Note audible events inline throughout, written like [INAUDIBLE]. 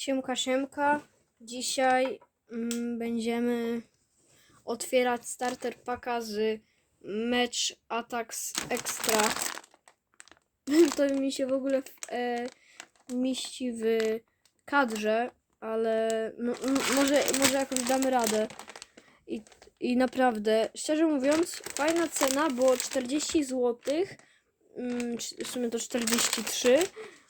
Siemka, siemka. Dzisiaj mm, będziemy otwierać starter paka z Match Attacks Extra. [LAUGHS] To mi się w ogóle e, mieści w kadrze, ale no, może, może jakoś damy radę. I, I naprawdę, szczerze mówiąc, fajna cena, było 40 zł. Mm, w sumie to 43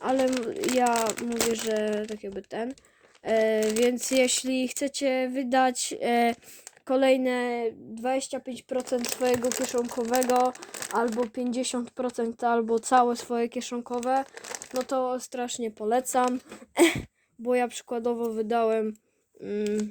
ale ja mówię, że tak jakby ten. E, więc jeśli chcecie wydać e, kolejne 25% swojego kieszonkowego, albo 50%, albo całe swoje kieszonkowe, no to strasznie polecam, [LAUGHS] bo ja przykładowo wydałem, mm,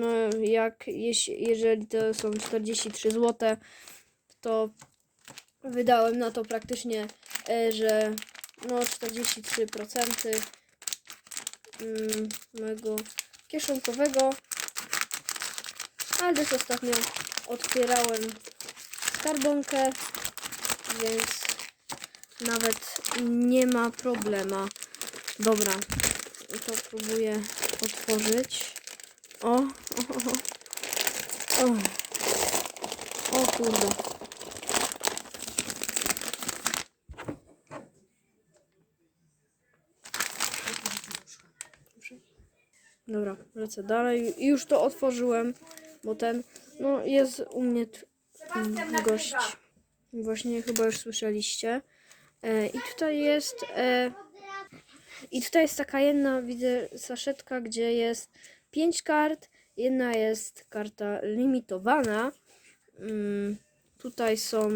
no jak jeś- jeżeli to są 43 zł, to wydałem na to praktycznie, e, że no 43% mm, mojego kieszonkowego. Ale też ostatnio otwierałem skarbonkę, więc nawet nie ma problema. Dobra, to próbuję otworzyć. O, o, o, o. o. o kurde. Dobra, lecę dalej. I już to otworzyłem, bo ten, no jest u mnie gość. Właśnie chyba już słyszeliście. E, I tutaj jest, e, i tutaj jest taka jedna, widzę, saszetka, gdzie jest pięć kart. Jedna jest karta limitowana. Mm, tutaj są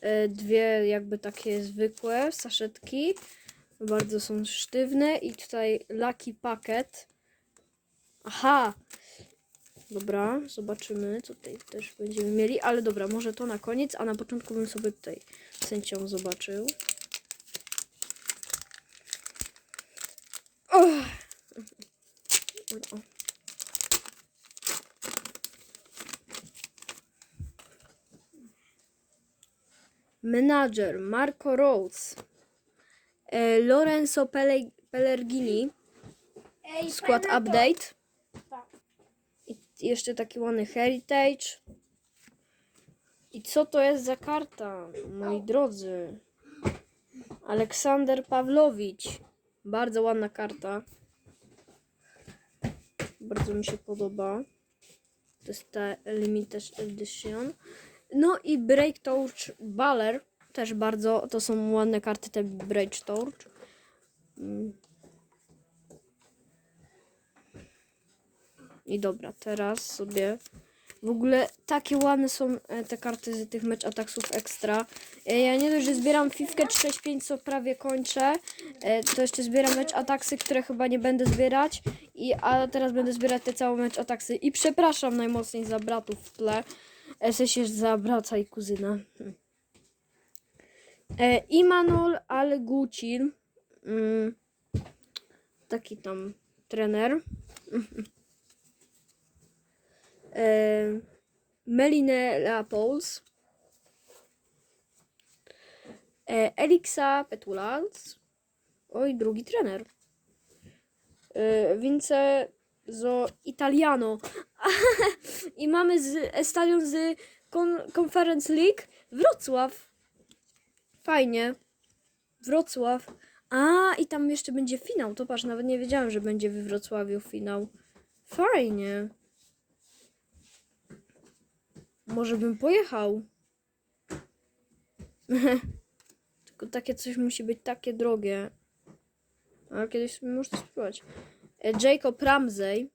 e, dwie jakby takie zwykłe saszetki. Bardzo są sztywne i tutaj Lucky Packet. Aha! Dobra, zobaczymy, co tutaj też będziemy mieli, ale dobra, może to na koniec, a na początku bym sobie tutaj sędzią zobaczył. Oj, o. Menadżer Marco Rose, e, Lorenzo Pele- Pellegrini, skład update. Jeszcze taki ładny heritage. I co to jest za karta, moi drodzy? Aleksander Pawlowicz. Bardzo ładna karta. Bardzo mi się podoba. To jest ta Limited Edition. No i Break Torch Baller. Też bardzo, to są ładne karty te Break Torch. I dobra, teraz sobie. W ogóle takie ładne są e, te karty z tych mecz ataksów ekstra. E, Ja nie dość, że zbieram Fifkę 365, co prawie kończę. e, To jeszcze zbieram mecz ataksy, które chyba nie będę zbierać. I, a teraz będę zbierać te całe mecz ataksy. I przepraszam najmocniej za bratów w tle. W sensie za brata i kuzyna. E, Imanol Algucin. Mm, taki tam trener. [LAUGHS] e, Melinela Pauls, e, Elixa Petulans, oj, drugi trener, e, Vincenzo Italiano [LAUGHS] i mamy z, stadion z Conference League Wrocław. Fajnie. Wrocław. A, i tam jeszcze będzie finał. To patrz, nawet nie wiedziałem, że będzie we Wrocławiu finał. Fajnie. Może bym pojechał. [LAUGHS] Tylko takie coś musi być takie drogie. Ale kiedyś sobie można spróbować. E, Jacob Ramsey.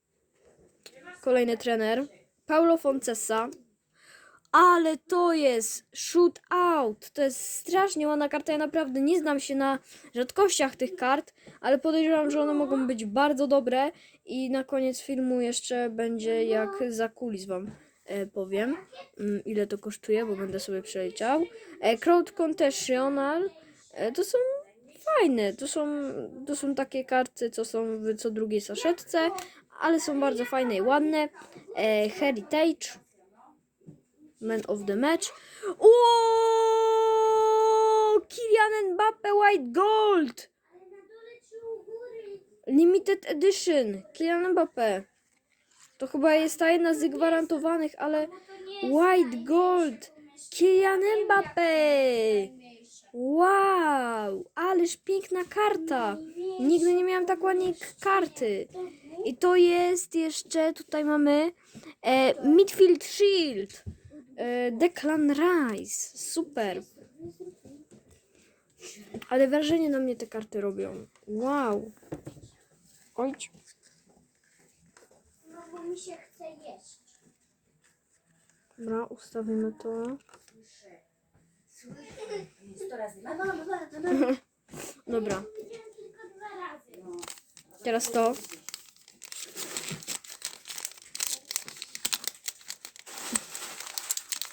Kolejny trener. Paulo Foncesa. Ale to jest shoot out. To jest strasznie ładna karta. Ja naprawdę nie znam się na rzadkościach tych kart, ale podejrzewam, że one mogą być bardzo dobre. I na koniec filmu jeszcze będzie jak za kulis wam powiem, mm, ile to kosztuje, bo będę sobie przeliczał. E, Crowd Contestional e, to są fajne. To są, to są takie karty, co są w co drugiej saszetce, ale są bardzo fajne i ładne. E, Heritage. Man of the Match. O! Kylian Mbappe White Gold! Limited Edition. Kylian Mbappé. To chyba jest ta jedna z gwarantowanych, ale White Gold. Kylian Mbappé. Wow, ależ piękna karta. Nigdy nie miałam tak ładnej karty. I to jest jeszcze, tutaj mamy e, Midfield Shield. E, Declan Rice. Super. Ale wrażenie na mnie te karty robią. Wow. Ojcz. Mi się chce jeść. Dobra, ustawimy to. Sto razy. Mama, mama, mama. Dobra, Widziałem tylko dwa razy. teraz to.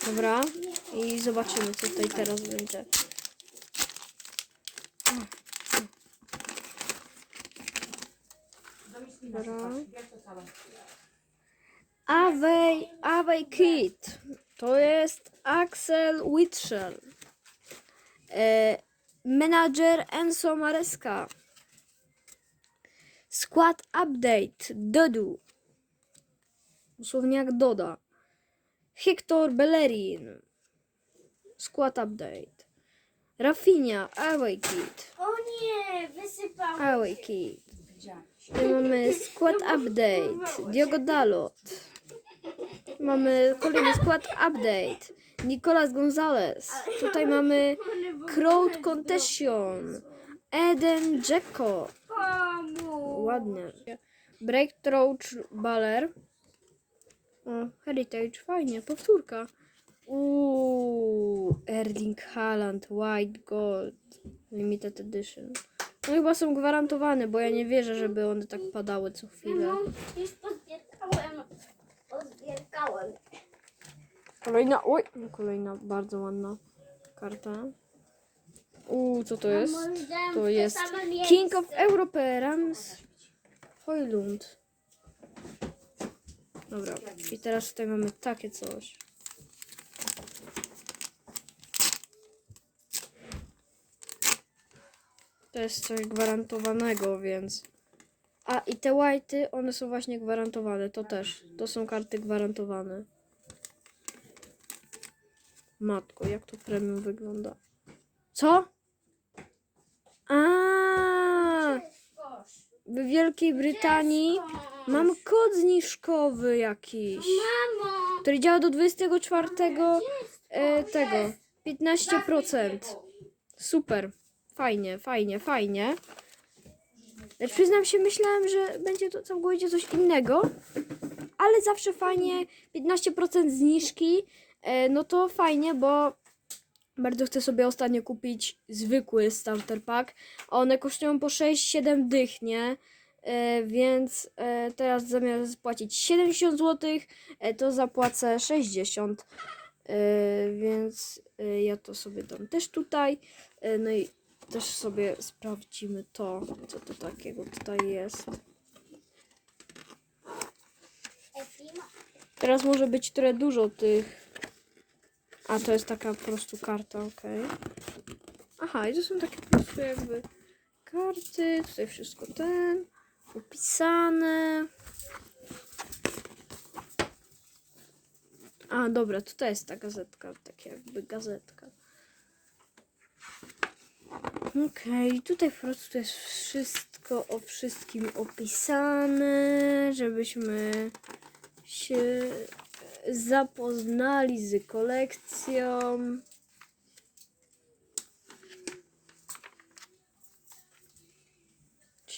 Dobra, i zobaczymy, co tutaj teraz będzie. Dobra. Away, Away Kid. To jest Axel Witchell. E, menadżer Enzo Maresca. Skład update Dodu. Dosłownie jak Doda. Hector Bellerin. Skład update. Rafinha, Away Kid. O nie, wysypałem. Away Kid. Tutaj mamy skład update. Diogo Dalot. Mamy kolejny skład update. Nicolas Gonzalez. Tutaj mamy Crowd Contention. Eden. Pomóż. Ładnie. Breakthrough Baller. O, Heritage, fajnie, powtórka. Uuu, Erling Haaland, White Gold, Limited Edition. No chyba są gwarantowane, bo ja nie wierzę, żeby one tak padały co chwilę. No, już pozbierałem. Pozbierałem. Kolejna, oj, kolejna bardzo ładna karta. Uuu, co to jest? To jest. King of Europe, Rams Hojlund. Dobra, i teraz tutaj mamy takie coś. To jest coś gwarantowanego, więc... A, i te white'y, one są właśnie gwarantowane, to też. To są karty gwarantowane. Matko, jak to premium wygląda. Co? A, w Wielkiej Brytanii mam kod zniżkowy jakiś, Mamo! który działa do 24 e, tego 15%. Super. Fajnie, fajnie, fajnie. Lecz przyznam się, myślałem, że będzie to całkowicie coś innego, ale zawsze fajnie 15% zniżki. E, no to fajnie, bo bardzo chcę sobie ostatnio kupić zwykły starter pack. a One kosztują po 6-7 dych, nie? E, więc e, teraz zamiast zapłacić 70 zł, to zapłacę 60. E, więc ja to sobie dam też tutaj. No i też sobie sprawdzimy to, co to takiego tutaj jest. Teraz może być trochę dużo tych. A to jest taka po prostu karta, okej. Aha, i to są takie po prostu jakby karty. Tutaj wszystko ten. Opisane. A, dobra, tutaj jest ta gazetka, tak jakby gazetka. Okej, tutaj po prostu jest wszystko o wszystkim opisane, żebyśmy się zapoznali z kolekcją.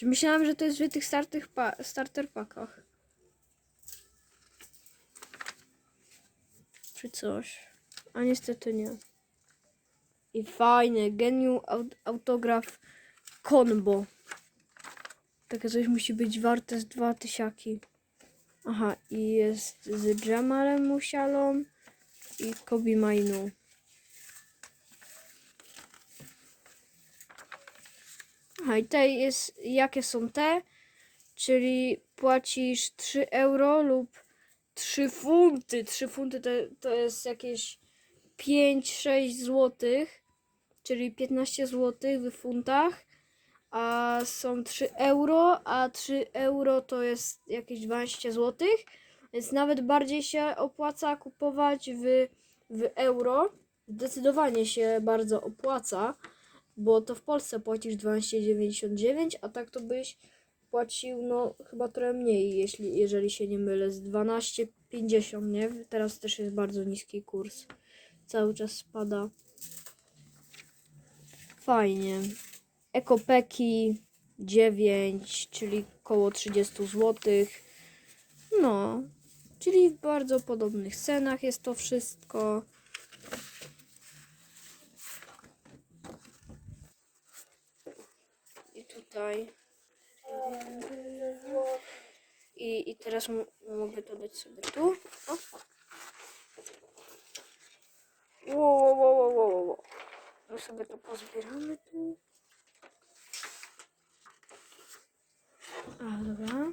Myślałam, że to jest w tych starter, pa starter packach. Czy coś. A niestety nie. I fajne, geniu aut autograf combo. Takie coś musi być warte z dwa tysiaki. Aha, i jest z Jamalem Musialą i Kobe Mainu. Aha, i tutaj jest, jakie są te? Czyli płacisz 3 euro lub 3 funty. 3 funty to, to jest jakieś 5-6 złotych, czyli 15 złotych w funtach. A są 3 euro, a 3 euro to jest jakieś 12 zł, więc nawet bardziej się opłaca kupować w, w euro. Zdecydowanie się bardzo opłaca, bo to w Polsce płacisz 12,99, a tak to byś płacił no chyba trochę mniej, jeśli, jeżeli się nie mylę, z 12,50, nie? Teraz też jest bardzo niski kurs. Cały czas spada. Fajnie. Ekopeki 9, czyli koło 30 zł. No, czyli w bardzo podobnych cenach jest to wszystko. I tutaj. I, i teraz mogę to dać sobie tu. O. Wow, wow, wow, wow, wow. My sobie to pozbieramy tu. A, dobra.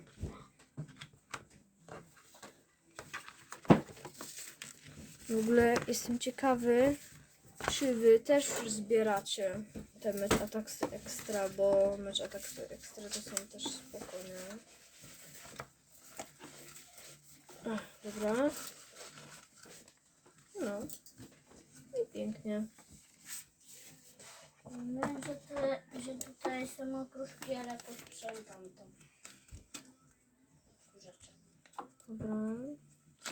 W ogóle jestem ciekawy, czy wy też zbieracie te Match Attacks Extra, bo Match Attacks Extra to są też spokojne. Ach, dobra. No. I pięknie. Wiem, że, że tutaj są okruszki, ale posprzątam to. Dobra.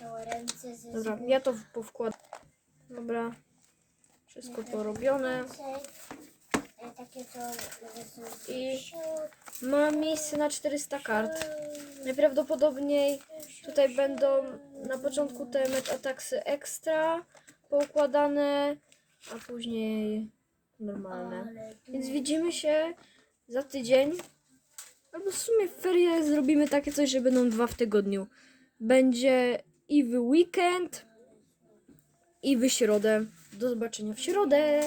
Całe ręce ze Dobra, ja to powkładam. Dobra. Wszystko porobione. E, I- Mam miejsce na 400 kart. Najprawdopodobniej tutaj będą na początku te Match Attacksy Extra poukładane, a później normalne. Więc widzimy się za tydzień. Albo w sumie w ferie zrobimy takie coś, że będą dwa w tygodniu. Będzie i w weekend, i w środę. Do zobaczenia w środę.